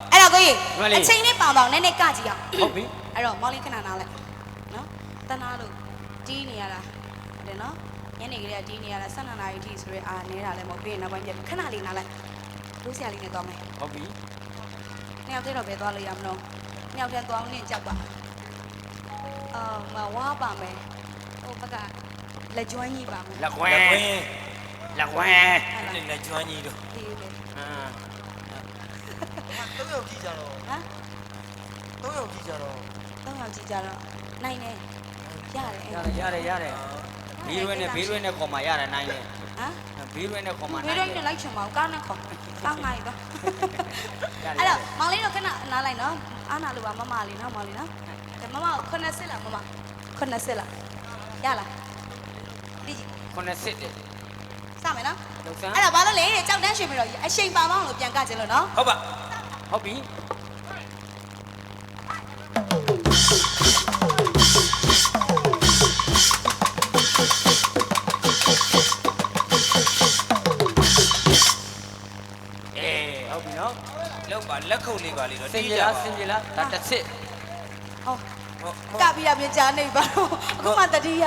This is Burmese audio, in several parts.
အဲ့တော့ကိုကြီးမလေး အချိန်နဲ့ပေါင်ပေါင်နည်းနည်းကကြည့်အောင်ဟုတ်ပြီအဲ့တော့မောင်လေးခဏနားလိုက်နော်တနာလို့တီးနေရတာတဲ့နော်ညနေကလေးကတီးနေရတာ12နာရီထိဆိုရဲအာနေတာလည်းမဟုတ်ပြီးရင်နောက်ပိုင်းပြခဏလေးနားလိုက်လူဆရာလေးနဲ့သွားမယ်ဟုတ်ပြီနှစ်ယောက်တည်းတော့ပဲသွားလို့ရမလို့နှစ်ယောက်တည်းသွားအောင်နဲ့ကြောက်ပါအာမဝါပါမယ်ဟိုဘက်ကလက်ကျွမ်းကြီးပါမယ်လက်ခွဲလက်ခွင်းလက်ခွဲဟုတ်လားနဲ့လက်ကျွမ်းကြီးတို့ဒီ ၃ယောက်ကြည့်ကြတော့ဟမ်၃ယောက်ကြည့်ကြတော့တော့ယောက်ကြည့်ကြတော့နိုင်တယ်ရတယ်အဲ့ဒါရတယ်ရတယ်ရတယ်ဘေးရွဲနဲ့ဘေးရွဲနဲ့ခေါ်မှရတယ်နိုင်တယ်ဟမ်ဘေးရွဲနဲ့ခေါ်မှနိုင်ဘေးတယ် ရွဲနဲ့လိုက်ချင်ပါဘူးကောင်းနဲ့ခေါ်ကောင်းနိုင်တော့အဲ့တော့မောင်လေးတော့ခဏနားလိုက်နော်အားနာလို့ပါမမလေးနော်မောင်လေးနော်ဒါမမကိုခုနစစ်လားမမခုနစစ်လားရလားဒီခုနစ်စစ်တယ်စမယ်နော်လောက်စမ်းအဲ့ဒါဘာလို့လဲတဲ့ကြောက်တန်းရှင်ပြီးတော့အချိန်ပါမအောင်လို့ပြန်ကကြင်လို့နော်ဟုတ်ပါ ဟုတ်ပြီအေးဟုတ်ပြီနော်လောက်ပါလက်ခုပ်လေးပါလေးတော့စင်ကြလားစင်ကြလားဒါတစ်စစ်ဟုတ်ဟုတ်ကပြီးရပြန်ကြားနေပါတော့အခုမှတတိယ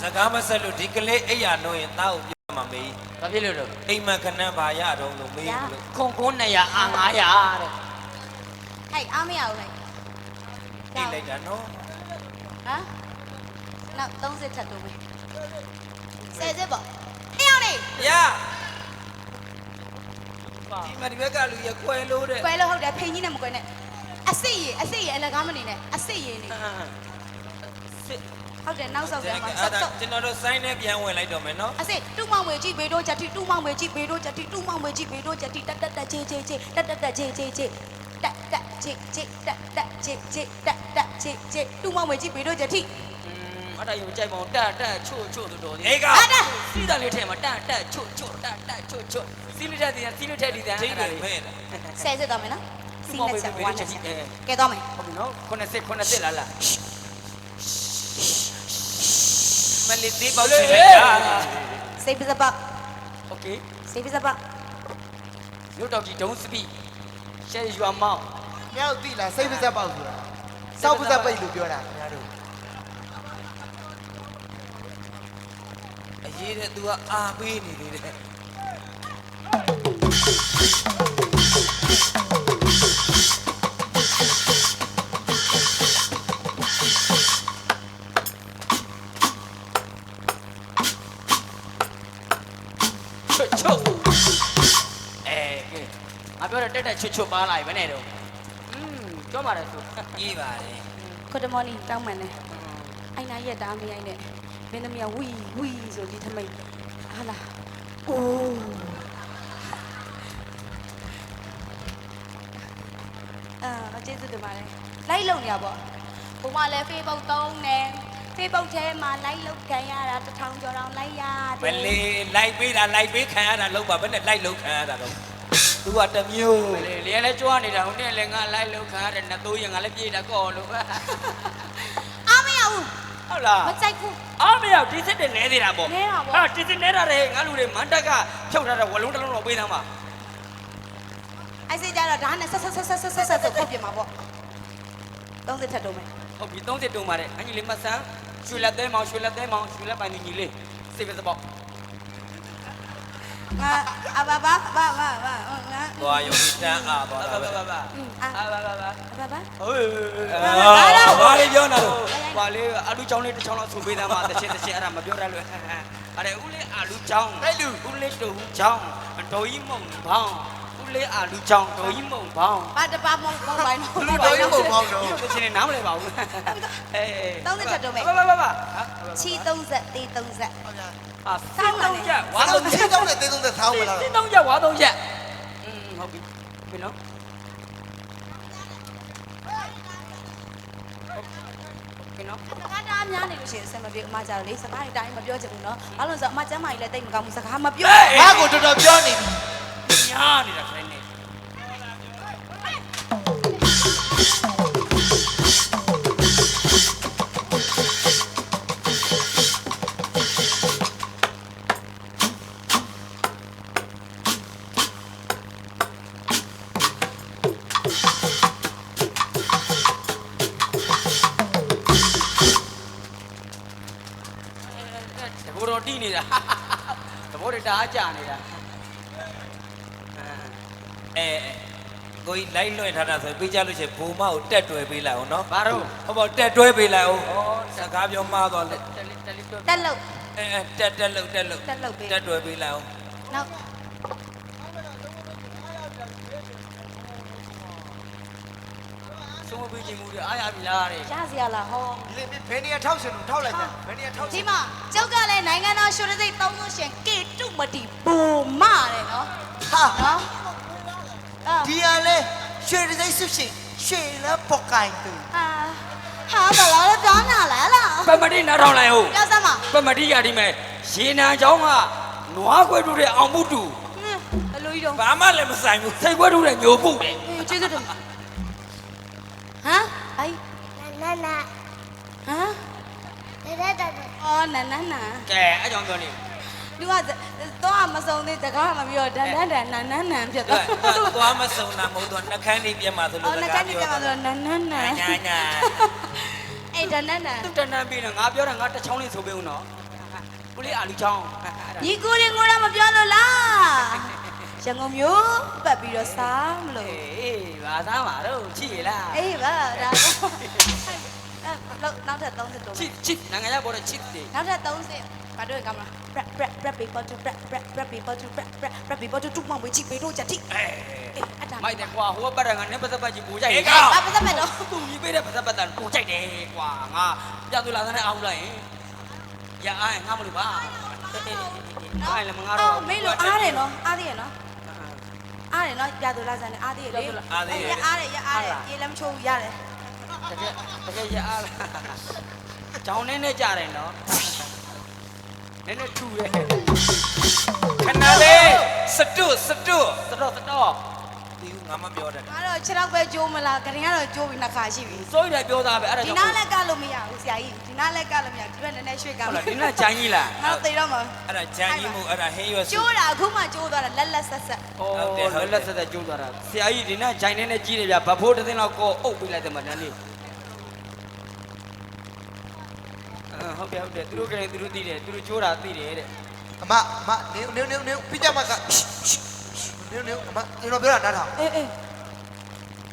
စကားမဆက်လို့ဒီကလေးအိယာလို့ရင်သားကိုပြ မှာမေးဘာဖြစ်လို့လဲအိမ်မခဏဘာရတော့လို့မေးလို့ခွန်ခွန်း900အာ900တဲ့ဟဲ့အားမရဘူးလေအိတ်လိုက်တာနော်ဟမ်နောက်30ထပ်တိုးမယ်ဆယ်စစ်ပေါ့အေးအောင်လေရဒီမဒီဘက်ကလူရခွဲလို့တဲ့ကွယ်လို့ဟုတ်တယ်ဖိန်ကြီးနဲ့မကွယ်နဲ့အစစ်ရအစစ်ရအလကားမနေနဲ့အစစ်ရနေစစ် ဟုတ်တယ်နောက်ဆောက်တယ်မှာအဲ့ဆောက်ဒါဆောက်ကျွန်တော်တို့စိုင်းနဲ့ပြန်ဝင်လိုက်တော့မယ်နော်အစစ်တူမောင်ဝေကြီးဘေတို့ချက်တီတူမောင်ဝေကြီးဘေတို့ချက်တီတူမောင်ဝေကြီးဘေတို့ချက်တီတက်တက်တက်ချေချေချေတက်တက်တက်ချေချေချေတက်တက်ချေချေတက်တက်ချေချေတက်တက်ချေချေတူမောင်ဝေကြီးဘေတို့ချက်တီอืมအဲ့ဒါယူကြိုက်ပါအောင်တက်တက်ချို့ချို့တော်တော်အေးကဟာတာစီးတယ်လေးထဲမှာတက်တက်ချို့ချို့တက်တက်ချို့ချို့စီးလေးတဲ့စီးလေးတဲ့ဒီတန်းထိတ်တယ်မဲ့လားဆယ်စစ်တော့မယ်နော်စီးလက်ချက်ဝမ်းချက်အဲကဲတော့မယ်ဟုတ်ပြီနော်ခုနှစ်စ Maliti pa si Mega. Save the buck. Okay. Save the buck. ရုတ်တော့ဒီဒုံးစပိရှယ်ရွာမောင်မြောက်တိလားစိတ်ပစက်ပေါက်ဆိုတာစောက်ပစက်ပိတ်လို့ပြောတာခင်ဗျားတို့အရေးတဲ့ तू ကအာပေးနေသေးတယ် တော့တက်တက်ချွတ်ချွတ်ပါလာပြီဘယ်နဲ့တော့อืมပြောပါလေဆိုအေးပါတယ်ခွတ်တမော်နီတောင်းမှန်တယ်အိုင်နာရက်တာမရိုက်နဲ့မင်းသမီးကဝီဝီဆိုဒီထမိတ်ဟာလာအိုးအာကျေးဇူးတင်ပါတယ်လိုက်လုံနေရပေါ့ဘုမလည်း Facebook သုံးတယ် Facebook ထဲမှာ like လုပ်ခံရတာတစ်ထောင်ကျော်တောင်လိုက်ရတယ်မလေးလိုက်ပေးတာလိုက်ပေးခံရတာလောက်ပါဘယ်နဲ့လိုက်လောက်ခံရတာတော့ तू ကတစ်မျိုးလေလေလည်းကြွားနေတာဟိုနေ့လည်းငါလိုက်လောက်ခါရတယ်နှစ်သိုးရင်ငါလည်းပြေးတာကောလို့အားမရဘူးဟုတ်လားမကြိုက်ဘူးအားမရောက်ဒီစစ်တွေနဲသေးတာပေါ့နဲတာပေါ့ဟာဒီစစ်နဲတာလေငါလူတွေမန်တက်ကဖြုတ်ထားတဲ့ဝလုံးတစ်လုံးတော့ပေးသားမှာအဲ့စိကြတော့ဒါနဲ့ဆက်ဆက်ဆက်ဆက်ဆက်ဆက်ဆက်ဆိုခုတ်ပြမှာပေါ့30ထပ်တော့မယ်ဟုတ်ပြီ30တုံးပါတယ်အင်ကြီးလေးမဆန်းရွှေလက်သေးမောင်ရွှေလက်သေးမောင်ရွှေလက်ပိုင်ညီလေးစေပဲစပေါ့ ငါအဘာဘာဘာဘာဘာငါသွားရုံနဲ့တန်းအာသွားဘာတာပဲဘာဘာအာအာဘာဘာဘာဘာဘာဟိုးအာဘာလေးပြောနေတော့ဘာလေးအာလူချောင်းလေးတစ်ချောင်းလောက်ဆူပေးသားမှာတစ်ချက်တစ်ချက်အဲ့ဒါမပြောရလို့အဲ့ဒါဦးလေးအာလူချောင်းဦးလေးတူချောင်းတော်ကြီးမုံဘောင်းဦးလေးအာလူချောင်းတော်ကြီးမုံဘောင်းဘာတပါမောင်းမောင်းပိုင်းလူတော်ရုပ်ပုံပေါက်တော့ဒီချင်းနားမလဲပါဘူးအေး30ချက်တော့မယ်ဘာဘာဘာဘာချီ30တေး30 အာစောင်းလုံးရက်ဝါလုံးရစီက်တောင်းနဲ့တင်းသုံးတဲ့ဆောင်းမလား စီတုံးရက်ဝါတုံးရက်อืมဟုတ်ပြီပြီနော်ဟုတ်ပြီနော် စကားသားများနေလို့ရှိရင်အဆင်မပြေဘူးအမကြတော့လေစကားတွေတိုင်းမပြောချင်ဘူးနော်ဘာလို့လဲဆိုတော့အမကျမ်းမာကြီးလည်းတိတ်မကောင်းဘူးစကားမပြော ဟေး ငါကိုတော်တော်ပြောနေပြီ ညားနေတာခဲ လိုက်လွှင့်ထားတာဆိုပြီးကြလို့ရှိရင်ဘုံမကိုတက်တွဲပေးလိုက်အောင်နော်ဘာတော့ဟုတ်ပါတက်တွဲပေးလိုက်အောင်စကားပြောမှားသွားလို့တလီတလီတော့တက်လို့အဲအဲတက်တက်လို့တက်လို့တက်လို့ပေးတက်တွဲပေးလိုက်အောင်နောက်ဆုံးမပေးခြင်းမူတွေအားရပြီလားတဲ့ရစီရလားဟောလေဘယ်နေရာထောက်ရှင်လို့ထောက်လိုက်ကြဘယ်နေရာထောက်ရှဒီင်မှာကျုပ်ကလည်းနိုင်ငံတော်ရှုရစိတ်သုံးလို့ရှင်ကေတုမတီဘူမတယ်နော်ဟာနော်အာဒီရလဲ ရွှေတစိမ့်ဆုရှင်ရွှေလဲပေါကိုင်သူအာဟာဘလာလဲပြောနာလားလားပမတိနားထောင်လိုက်ဟုတ်ပြောစမ်းပါပမတိရဒီမဲ့ရေနံချောင်းကနွားခွဲတူတဲ့အောင်မှုတူဟင်းဘယ်လိုကြီးတော့ဘာမှလည်းမဆိုင်ဘူးစိတ်ခွဲတူတဲ့ညိုပုတယ်ဟင်းကျေးဇူးတင်ဟမ်အိုင်နာနာဟမ်ဒါဒါဒါအော်နနနကဲအဲ့ကြောင့်ပြောနေ လူကတော့မစုံသေးတကားမပြောဒန်ဒန်ဒန်နန်နန်နန်ဖြစ်သူသွားကသွားမစုံတာမဟုတ်တော့နှကန်းလေးပြတ်မှာဆိုလို့အော်နကန်နေပြမှာဆိုနန်နန်နန်ညာညာအဲ့ဒန်နန်နန်သူတန်းတန်းပြီးတော့ငါပြောတယ်ငါတစ်ချောင်းလေးဆိုပေးဦးနော်ဦးလေးအာလူချောင်းညီကိုရင်ကိုရမပြောလို့လားရန်ကုန်မြို့ပတ်ပြီးတော့စားမလို့အေးဘာသားမှာတော့ချစ်ရလားအေးပါဒါ တော့နောက်ထပ်30တော့ချစ်ချစ်နိုင်ငံရပေါ်တဲ့ချစ်တယ်နောက်ထပ်30ဘာတို့ကမလား rap rap rap people to rap rap rap people to rap rap rap people to တူမဝေးချီပေတို့ချက်တိအေးအတားမိုက်တယ်ကွာဟိုဘက်ကတော့ငါနဲ့ပတ်သက်ပတ်ကြီးပူကြိုက်အေးတယ်ကောဘာပတ်သက်မဲ့တော့သူကြီးပေးတဲ့ပတ်သက်ပတ်သက်ပူကြိုက်တယ်ကွာငါပြသူလာတဲ့အောင်လိုက်ရင်ရအားငါမလို့ပါအဲ့လည်းမငါတော့အော်မေးလို့အားတယ်နော်အားသေးရနော်အားတယ်နော်ပြသူလာစံနဲ့အားသေးရလေအားတယ်ရအားတယ်ရေလည်းမချိုးဘူးရတယ် တကယ်တကယ်ရအားလားကြောင်းနေနဲ့ကြတယ်နော်နည်းနည်းထူတယ်ခဏလေးစတုစတုတတော်တတော်ဒီငါမပြောတတ်ငါတော့ခြေတော့ပဲကျိုးမလားခရင်ကတော့ကျိုးပြီးနှစ်ခါရှိပြီစိုးရပြောသားပဲအဲ့ဒါဒီကြောင့်နားလက်ကလို့မရဘူးဆရာကြီးဒီနားလက်ကလို့မရဒီဘက်နည်းနည်းရွှေ့ကဟုတ်လားဒီနေ့ဂျိုင်းကြီးလားငါတို့သိတော့မှာအဲ့ဒါဂျန်ကြီးမှုအဲ့ဒါဟင်းရွက်စုကျိုးတာအခုမှကျိုးသွားတာလက်လက်ဆက်ဆက်ဟုတ်တယ်ဟုတ်လက်ဆက်ဆက်ကျိုးသွားတာဆရာကြီးဒီနေ့ဂျိုင်းနေနဲ့ကြီးတယ်ဗျဗဖိုးတစ်သိန်းလောက်ကိုအုပ်ပေးလိုက်တယ်မတန်းလေး ဟုတ်တယ်ဟုတ်တယ်သူတို့ကလည်းသူတို့သိတယ်သူတို့ကျိုးတာသိတယ်တဲ့အမအမနေနေနေနေပြကြမှာကနေနေအမကျွန်တော်ပြောတာနားထောင်အေးအေး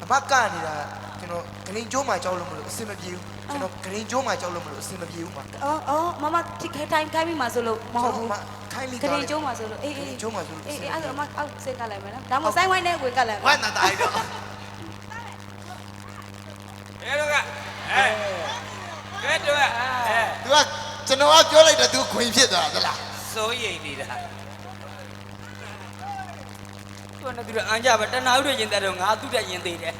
အမကနေတာကျွန်တော်ဂရင်းကျိုးမှကြောက်လို့မလို့အဆင်မပြေဘူးကျွန်တော်ဂရင်းကျိုးမှကြောက်လို့မလို့အဆင်မပြေဘူးမှာအော်အော်မမထိခိုင်းတိုင်းခိုင်းပြီးမှဆိုလို့မဟုတ်ဘူးခိုင်းလိခရင်ကျိုးမှဆိုလို့အေးအေးကျိုးမှဆိုလို့အေးအေးအဲ့ဒါမအောက်စိတ်ကလိုက်မယ်နော်ဒါမှမဟုတ်ဆိုင်ဝိုင်းနဲ့ဝင်ကလိုက်ဝမ်းသာတာရတော့အဲတော့ကအဲ ကဲတော့အဲသူကကျွန်တော်ကပြောလိုက်တော့သူခွင်ဖြစ်သွားသလားစိုးရိမ်နေတာသူကလည်းသူတို့အန်ကြပဲတနာဥတွေရင်တဲ့တော့ငါသူ့တက်ရင်သေးတယ်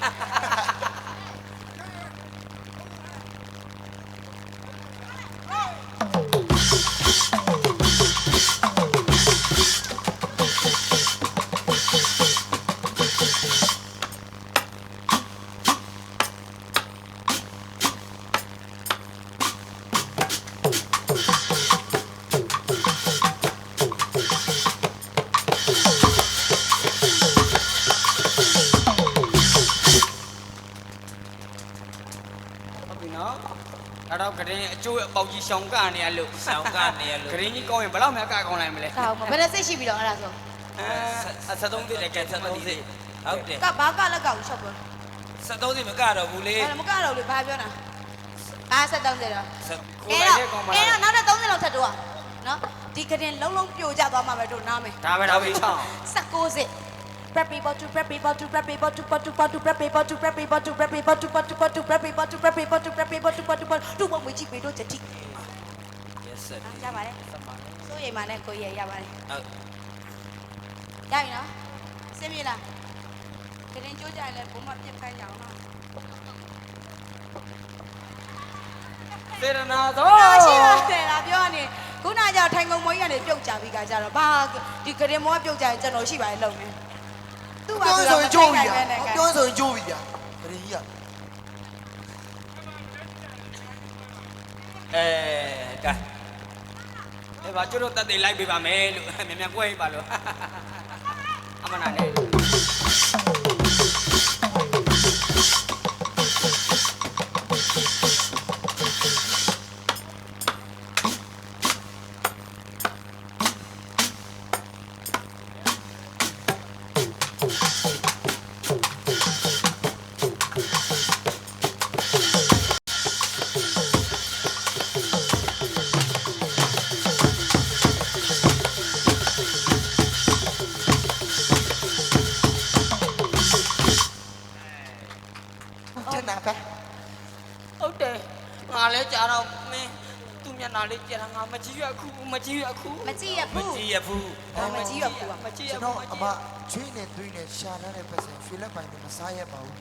ဂရင်အကျိုးအပေါက်ကြီးရှောင်းကနေရလို့ဆောင်းကနေရလို့ဂရင်ကြီးကောင်းရင်ဘယ်တော့မှကကောင်းနိုင်မလဲဒါမှဘယ်နဲ့စိတ်ရှိပြီးတော့အဲ့ဒါဆိုအဲအ73သိတယ်ကဲ73သိဟုတ်တယ်ကဘာကလက်ကကိုချက်ပေါ်73စီမကတော့ဘူးလေအဲ့မကတော့လေဘာပြောတာဘာဆက်တောင်းတယ်တော့ကိုအဲ့ယ်တော့လည်းကောင်းပါအဲ့လားတော့နောက်ထပ်30လောက်ထပ်တော့နော်ဒီကတင်လုံးလုံးပြိုကျသွားမှာပဲတို့နားမယ်ဒါပဲဒါပဲချောင်း16စစ် prep people to prep people to prep people to to to prep people to prep people to prep people to to to prep people to prep people to prep people to to to ဘုံမကြည့်ပြီးတော့ချက်တိ yes sir ရပါတယ်စိုးရိမ်ပါနဲ့ကိုကြီးရရပါတယ်ဟုတ်ရပြီနော်စင်ပြေလားကတင်ကြိုးကြရင်လည်းဘုံမပြစ်ခိုင်းကြအောင်နော်စေရနာသောတော့ရှိပါတယ်လားပြောနေခုနကထိုင်ကုန်မောကြီးကနေပြုတ်ကြပြီးကကြတော့ဘာဒီကတင်မောကပြုတ်ကြရင်ကျွန်တော်ရှိပါတယ်လုံနေ သူ့ပါပြောဆိုဆိုတော့ရင်မကျိုးထိုင်ပြီနိုင်ပဲနဲ့ကပြောဆိုရင်ကျိုးပြီဗျာဂရင်းကြီးကအဲကဲအဲပါကျတို့တက်သေးလိုက်ပေးပါမယ်လို့မြန်မြန်ကွဲပါလို့အမနာနဲ့ သူ့မျက်နှာလေးကြည့်တာငါမကြည့်ရခုမကြည့်ရခု မကြည့်ရ မ ဘူး ကြည့်ရဘူး မကြည့်ရဘူး မကြည့်ရ ကျွန် ဘူး တော်အမချွေးနဲ့သွေးနဲ့ရှာလာတဲ့ပတ်စံရွှေလက်ပိုင်နဲ့မစားရပါဘူး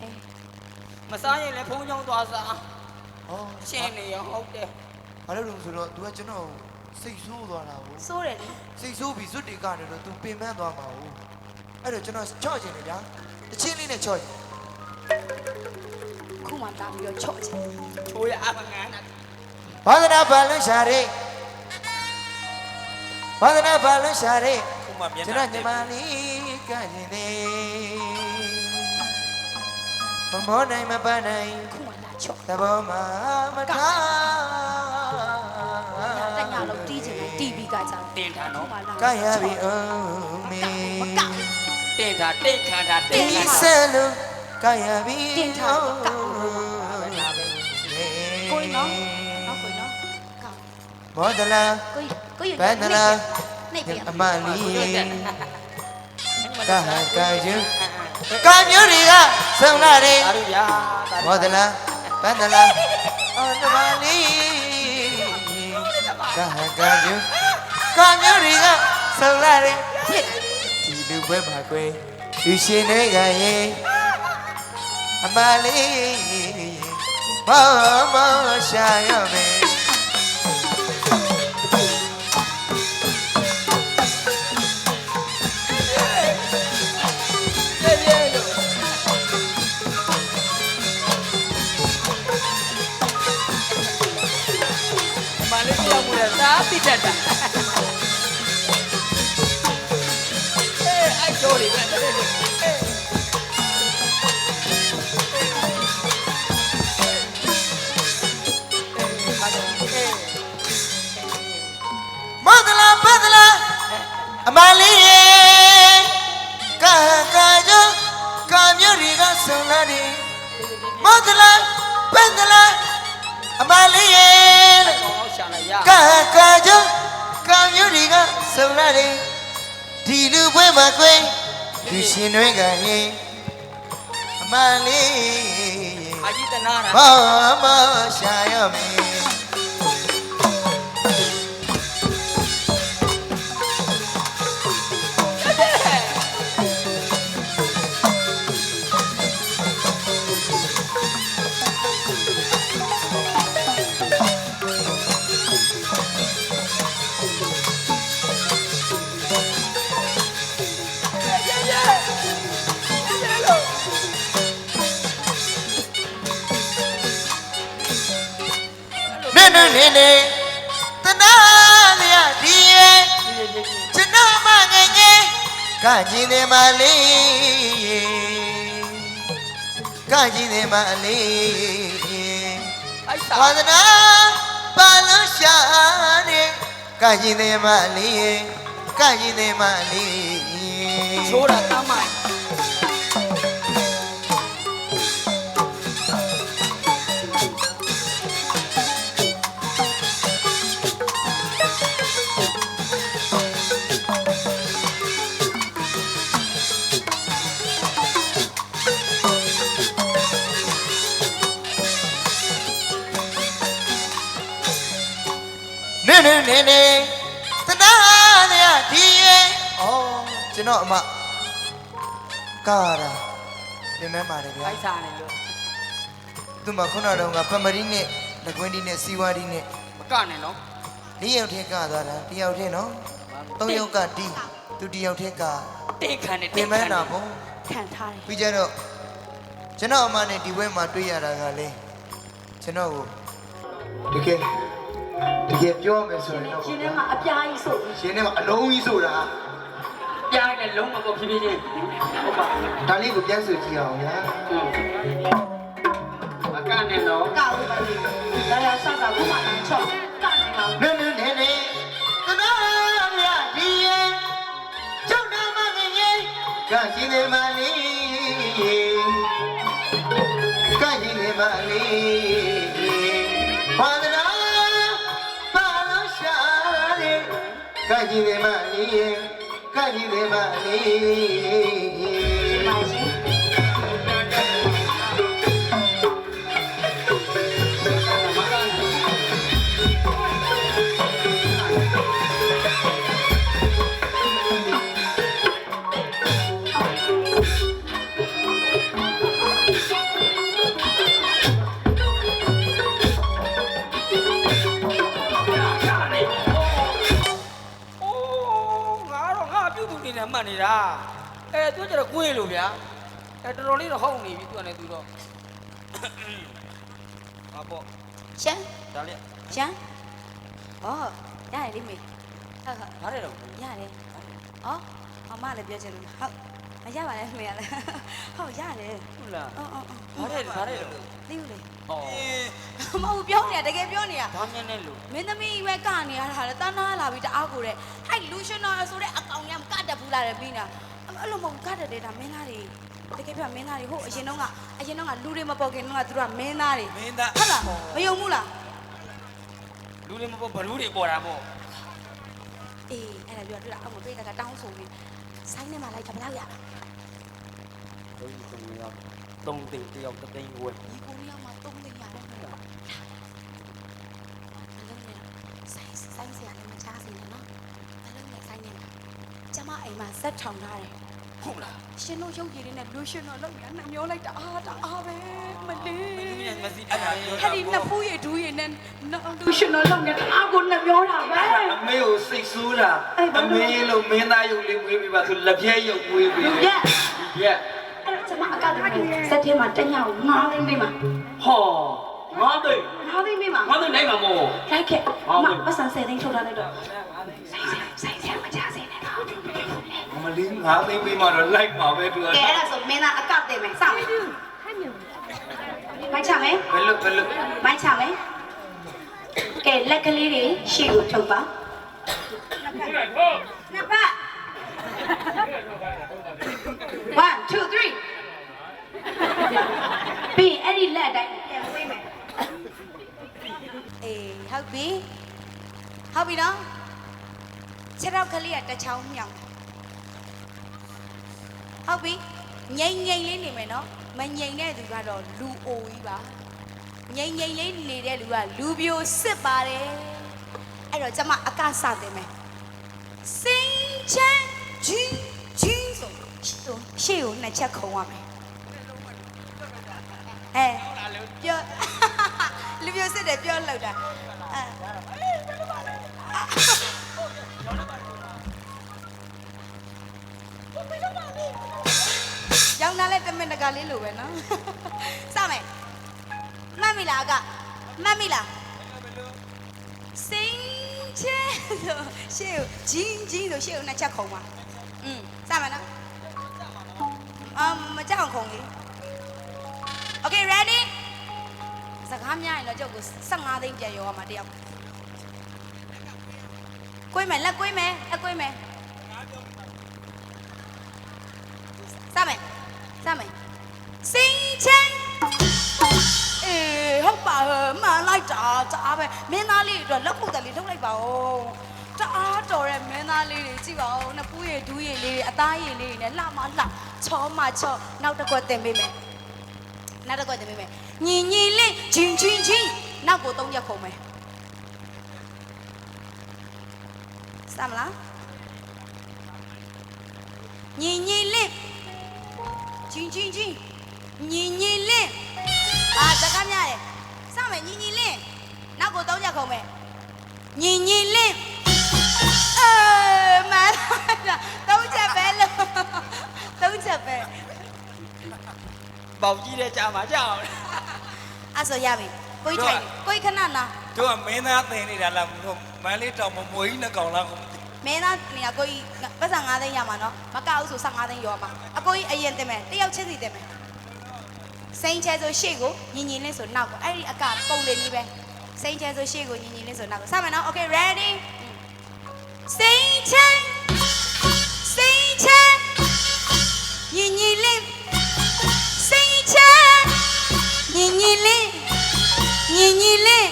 အေး မစားရင်လည်းဖုံးချောင်းသွားစား ဟော ရှင်းနေရောဟုတ်တယ် ဘာလို့လဲဆိုတော့ तू ကကျွန်တော်စိတ်ဆိုးသွားတာကို စိုးတယ်လေ စိတ်ဆိုးပြီးဇွတ်တွေကနေတော့ तू ပင်ပန်းသွားမှာ哦အဲ့တော့ကျွန်တော်ချော့ချင်တယ်ဗျာတချင်းလေးနဲ့ချော့ချင် ခုမှတာပြီးတော့ချော့ချင် ချိုးရအမငန်းတာ ဘာသနာဘာလွန်ရှာရဲဘာသနာဘာလွန်ရှာရဲခုမှမျက်ကျွန်နှာတော်ညီမလေးကရင်နေမမောနိုင်မပန်းနိုင်ခုမှလာချော့သဘောမှမထားတညလုံးတီးချင်တယ် TV ကကြောင်တင်ထားနော်ခုမှလာကရပြီအောင်မေတင်ထားတိတ်ခါထားတိဒီတ်ခါဆယ်လုံးကရပြီတင်ထားတော့ကောက်လို့ကိုကြီးနော်နော်ကိုကြီးနော်ကောက် ဘောဒလာကိုကြီးကိုကြီးဘယ်နလားနှိပ်ပြအမလီကဟကယုကမျိုးတွေကဆုံလာတယ်ဒါတို့ဗျာဘောဒလာဘယ်နလားအော်နမလီကဟကယုကမျိုးတွေကဆုံလာတယ်ဖြစ်ဒီလူပွဲမှာကွယ်လူရှင်တွေကရဲ့အမလေးဘာမရှာရမယ် သာတိတတ်တာအေးအဲ့ချိုးလေးပဲတဲ့လေအေးမဒလာဘဒလာအမလေးရေကာကာကြကာမျိုးတွေကဆုံလာတယ်မဒလာဘဒလာအမလေးရေကောင်းရှာလို က်ရကာကာကြကာမျိုးတွေကဆုံလာတယ်ဒီလူပွဲမှာကွယ်လူရှင်တွေကရင်အမလေးအာကြီးတနာတာဘာမရှာရမယ် ကကြည်နေမလေးကကြည်နေမလေးအဲ့စာဝါဒနာပါလို့ရှာနေကကြည်နေမလေးကကြည်နေမလေးချိုးတာတမ်းမိုင် ကျွန်တော်အမကာရာပြင်မဲပါတယ်ဗျာအဲ့စာနေလို့သူမခုနတော့ကပမရီနဲ့လက်ကွင်းဒီနဲ့စီဝါဒီနဲ့မကနေနော်လေးယောက်ထဲကသွားတာတယောက်ထဲနော်သုံးယောက်ကတီးသူတယောက်ထဲကတိတ်ခါနေပြင်မဲနာပေါ့ခံထားတယ်ပြီးကြတော့ကျွန်တော်အမနဲ့ဒီဘွဲမှာတွေ့ရတာကလေကျွန်တော်ကိုတကယ်တကယ်ပြောမယ်ဆိုရင်တော့ရှင်ထဲမှာအပြားကြီးဆိုပြီးရှင်ထဲမှာအလုံးကြီးဆိုတာ ပြားနဲ့လုံးမပေါ်ဖြည်းဖြည်းချင်းဟုတ်ပါဒါလေးကိုပြန်ဆိုကြည့်အောင်ဗျာမကနေနော်ကောက်လို့ပါလေဒါရဆောက်တာခုမှလာချော့ကနေတော့နဲနဲနဲနဲသနာမြဒီရဲ့ကျုပ်နာမငယ်ငယ်ကကြည့်နေမလေးကကြည့်နေမလေးဘာသာဘာလို့ ရှာရဲ သူကျတော့ကိုယ်လို့ဗျာအဲတော်တော်လေးတော့ဟုတ်နေပြီသူကလည်းသူတော့ဟာပေါ့ရှမ်းဒါလေးရှမ်းဩရတယ်လေမေဟုတ်ဟုတ်ဘာလဲတော့ရတယ်ဩအမလည်းပြောချင်လို့ဟုတ်မရပါနဲ့မေရလည်းဟုတ်ရတယ်ဟုတ်လားအော်အော်ဘာလဲဘာလဲတော့သိဘူးလေဟောမဟုတ်ပြောနေတာတကယ်ပြောနေတာဘာမြင်နေလို့မင်းသမီးပဲကနေရတာလေတန်းနာလာပြီးတအားကိုတဲ့ဟဲ့လူရှင်တော်ဆိုတဲ့အကောင်ကြီးကတတ်ဘူးလားတဲ့ပြီးနေတာ အဲ့လိုမဟုတ်ကတတ်တယ်ဒါမင်းသားတွေတကယ်ပြောမင်းသားတွေဟိုအရင်တော့ကအရင်တော့ကလူတွေမပေါ်ခင်တော့ကသူတို့ကမင်းသားတွေမင်းသားဟုတ်လားမယုံဘူးလားလူတွေမပေါ်ဘလူးတွေပေါ်တာပေါ့အေးအဲ့ဒါပြောတွေ့တာအောက်မှာပြေးတာကတောင်းဆိုပြီးဆိုင်းထဲမှာလိုက်တာဘယ်လောက်ရလဲဘယ်လိုလဲတုံးတိတ်တယောက်တသိန်းဝယ်ဒီကိုရီးယားမှာတုံးသိရတယ်မဟုတ်လားဆိုင်းဆိုင်းစရာလည်းမချားစီနဲ့နော်ဘယ်လိုလဲဆိုင်းနေမှာကျမအိမ်မှာဇက်ထောင်ထားတယ် ဟုတ်လားရှင်တို့ရုပ်ရည်လေးနဲ့လူရှင်တို့လောက်ရနှမျောလိုက်တာအာတာအားပဲမလေးလူမြင်မစီအဲ့ဒါပြောဟဲ့ဒီနှစ်ဖူးရည်ဒူးရည်နဲ့နော်လူရှင်တို့လောက်နေတာအားကိုနှမျောတာပဲအမေကိုစိတ်ဆိုးတာအမေလို့မင်းသားရုပ်လေးမွေးပြီးပါဆိုလက်ပြဲရုပ်မွေးပြီးလူရက်ရက်အဲ့တော့ကျမအကတည်းကဇက်ထဲမှာတညောင်ငားသိမ့်ပေးမှာဟောငါတို့ငားသိမ့်ပေးမှာငါတို့နိုင်မှာမို့လိုက်ခဲ့မပတ်စံဆယ်သိန်းထုတ်ထားလိုက်တော့ဆိုင်ဆိုင်ဆိုင်ဆိုင်မချစေနဲ့နော်မ လေးငါသိပေးမှတော့လိုက်ပါပဲသူကကဲအဲ့ဒါဆိုမင်းသားအကတင်မယ်စမယ်မိုက်ချမယ်ဘယ်လိုဘယ်လိုမိုက်ချမယ်ကဲလက်ကလေးတွေရှေ့ကိုထုတ်ပါနှစ်ဖက် one two three ပြီးအဲ့ဒီလက်အတိုင်းပြန်ဝေးမယ်အေးဟုတ်ပြီဟုတ်ပြီနော်ခြေထောက်ကလေးကတစ်ချောင်းမြောင် ဟုတ်ပြီငိမ့်ငိမ့်လေးနေမယ်နော်မငိမ့်တဲ့သူကတော့လူအိုကြီးပါငိမ့်ငိမ့်လေးနေတဲ့လူကလူပြိုစစ်ပါတယ်အဲ့တော့ကျမအကစတယ်မယ်စင်ချမ်းဂျင်းဂျင်းဆိုရှေ့ကိုနှစ်ချက်ခုံရမယ်အဲပြောလူပြိုစစ်တယ်ပြောလောက်တာအဲ ရောင်းလာလဲတမင်တကာလေးလိုပဲနော်စမယ်မှတ်မိလားအကမှတ်မိလားစင်ချဲဆိုရှေ့ကိုဂျင်းဂျင်းဆိုရှေ့ကိုနှစ်ချက်ခုံပါอืมစမယ်နော်အမ်မကြောက်ခုံလေ Okay ready စကားများရင်တော့ကြောက်ကို15သိန်းပြန်ရောရမှာတယောက်ကိုင်းမယ်လက်ကိုင်းမယ်အကိုင်းမယ်စမယ် စမယ်စင်ချင်အေးဟုတ်ပါဟဲ့မှန်လိုက်တာတအားပဲမင်းသားလေးတွေအတွက်လက်ခုပ်တယ်လေးထုတ်လိုက်ပါဦးတအားတော်တဲ့မင်းသားလေးတွေကြည့်ပါဦးနှစ်ပူးရည်ဒူးရည်လေးတွေအသားရည်လေးတွေနဲ့လှမလှချောမချောနောက် တစ်ခွက်တင်ပေးမယ်နောက်တစ်ခွက်တင်ပေးမယ်ညီညီလေးဂျင်းဂျင်းဂျင်းနောက်ကိုသုံးရက်ခုံမယ်စမ်းမလားညီညီလေးဂျင်းဂျင်းဂျင်းညီညီလေးအာတကားများရဲ့စမ်းမယ်ညီညီလေးနောက်ကိုသုံးရက်ခုံမယ်ညီညီလေးအေးမလာတာသုံးချက်ပဲလို့သုံးချက်ပဲပေါက်ကြီးတဲ့ကြာမှာကြောက်အဲ့ဆိုရပြီကိုကြီးထိုင်ကိုကြီးခဏနာတို့ကမင်းသားသင်နေတာလားဟိုမန်းလေးတောင်မမွေးကြီးနှစ်ကောင်လားကို မင်းသားနေရာကိုကြီးပတ်စံ9သိန်းရမှာနော်မကအောင်ဆို15သိန်းရောမှာအကိုကြီးအရင်တင်မယ်တယောက်ချင်းစီတင်မယ်စိန်ချဲဆိုရှေ့ကိုညီညီလေးဆိုနောက်ကိုအဲ့ဒီအကပုံလေးကြီးပဲစိန်ချဲဆိုရှေ့ကိုညီညီလေးဆိုနောက်ကိုစမယ်နော် okay ready စိန်ချဲစိန်ချဲညီညီလေးစိန်ချဲညီညီလေးညီညီလေး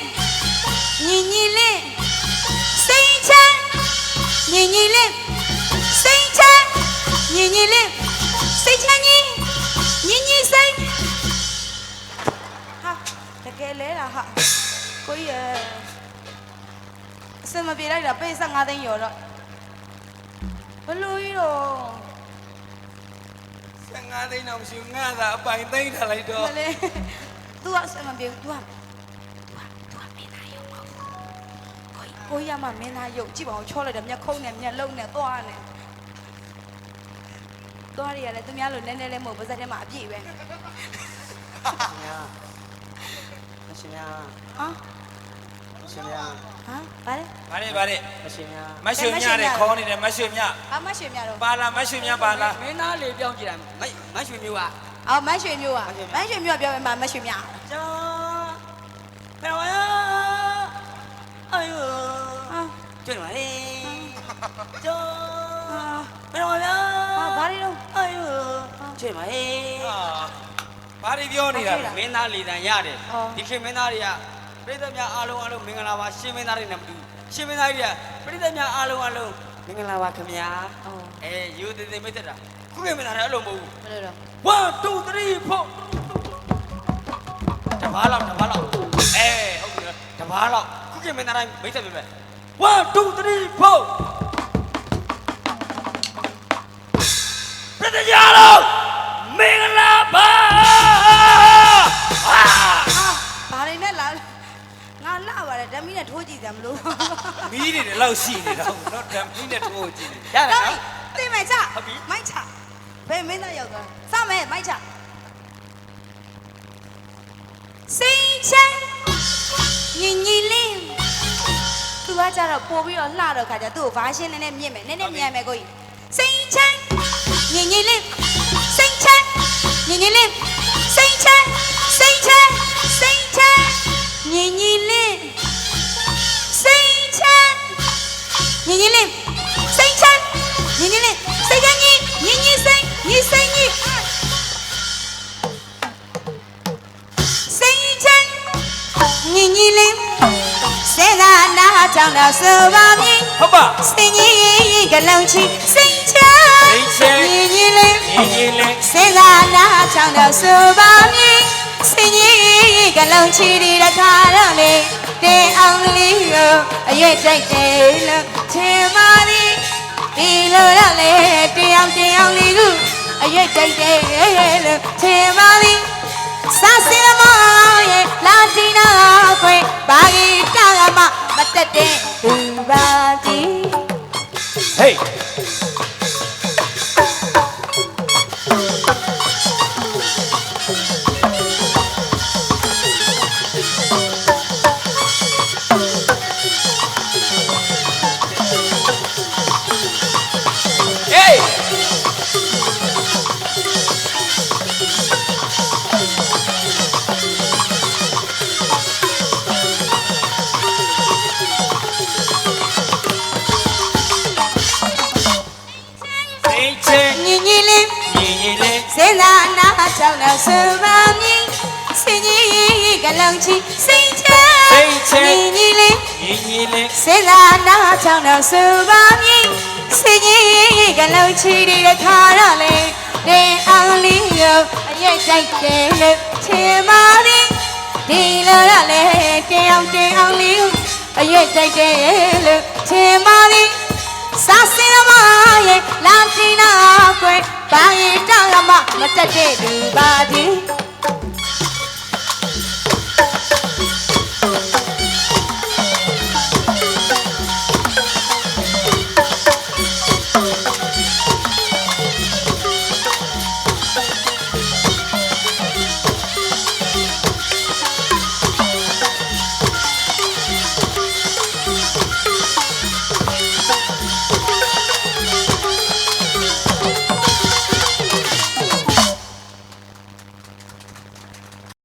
လဲတာဟာကိုကြီးရဲ့အစမပြေလိုက်တာပေး15သိန်းရောတော့ဘလူကြီးတော့15သိန်းတော့မရှိဘူးငါသာအပိုင်သိမ့်ထားလိုက်တော့မလဲ तू အစမပြေ तू က तू ကမင်းသားရုပ်ပေါ့ကိုကြီးကိုကြီးကမှမင်းသားရုပ်ကြည့်ပါဦးချောလိုက်တယ်မျက်ခုံးနဲ့မျက်လုံးနဲ့သွားနဲ့သွားရရတယ်သူများလိုနည်းနည်းလေးမဟုတ်ပါဇက်ထဲမှာအပြည့်ပဲ။ဟာ ရှင်များဟာမရှင်များဟာဗါလဲဗါလေဗါလေမရှင်များမရွှေမြတဲ့ခေါ်နေတယ်မရွှေမြအာမရွှေမြတော့ပါလာမရွှေမြပါလာမင်းသားလေးပြောင်းကြည့်တာမမရွှေမျိုးကအော်မရွှေမျိုးอ่ะမရွှေမျိုးကပြောမယ်မရွှေမြကျော်ဘယ်တော့ရအာယိုဟာကျွတ်ပါလေကျော်ဘယ်တော့ရဟာဘာတွေတော့အာယိုကျွတ်ပါလေဟာ ဘာတွေပြောနေတာလဲမင်းသားလေးတန်ရတယ်အော် ဒီခေတ်မင်းသားတွေကပြိဿများအားလုံးအားလုံးမင်္ဂလာပါရှင်မင်းသားတွေနဲ့မတူရှင်မင်းသားတွေကပြိဿများအားလုံးအားလုံးမင်္ဂလာပါခင်ဗျာအော်အဲယူသေးသေးမိတ်သက်တာခုခေတ်မင်းသားတွေအဲ့လိုမဟုတ်ဘူး ဘယ်လိုတော့1 2 3 4တဘာလောက်တဘာလောက်အဲဟုတ်ပြီတဘာလောက်ခုခေတ်မင်းသားတိုင်းမိတ်သက်ပဲပဲ1 2 3 4 လည်းလောက်ရှိနေတာဟုတ်နော်ဓမီနဲ့ထိုးကြည့်နေရတယ်တော့နော်သိမယ်ချဟုတ်ပြီမိုက်ချဘယ်မင်းသားရောက်သွားစမယ်မိုက်ချစိန်ချမ်းညီညီလေးသူကကြတော့ပို့ပြီးတော့လှတော့ခါကျသူ့ကိုဘာရှင်းနေနဲ့မြင့်မယ်နည်းနည်းမြန်မယ်ကိုကြီးစိန်ချမ်းညီညီလေးစိန်ချမ်းညီညီလေးစိန်ချမ်းစိန်ချမ်းစိန်ချမ်းညီညီ ညီညီလေးစိန်ချမ်းညီညီလေးစိန်ချမ်းညီညီညီစိန်ညီစိန်ညီစိန်ချမ်းညီညီလေးစေနာနာချောင်းတော့ဆိုပါမည်ဟုတ်ပါစင်ကြီးကလုံးချီစိန်ချာစိန်ချမ်းညီညီလေးညီညီလေးစေသာနာချောင်းတော့ဆိုပါမည်စင်ကြီးကလုံးချီဒီတခါတော့လေ တင်းအောင်လေးကိုအရွက်တိုက်တယ်လို့ထင်ပါသည်ဒီလိုတော့လေတင်းအောင်တင်းအောင်လေးကိုအရွက်တိုက်တယ်လို့ထင်ပါသည်စာစင်မောရဲ့လာတီနာခွေဘာကြီးတာမမတက်တဲ့သူပါတီဟေး လေးစေနာနာချောင်းတော့စပါမည်စင်ကြီးကလုံးချီဒီတခါတော့လေတဲ့အောင်လေးကိုအရက်တိုက်တယ်လို့ချင်ပါသည်ဒီလိုတော့လေတင်အောင်တင်အောင်လေးကိုအရက်တိုက်တယ်လို့ချင်ပါသည်စာစင်မရဲ့လာတီနာကွယ်ဘာရင်တောင်းရမမတက်တဲ့သူပါသည်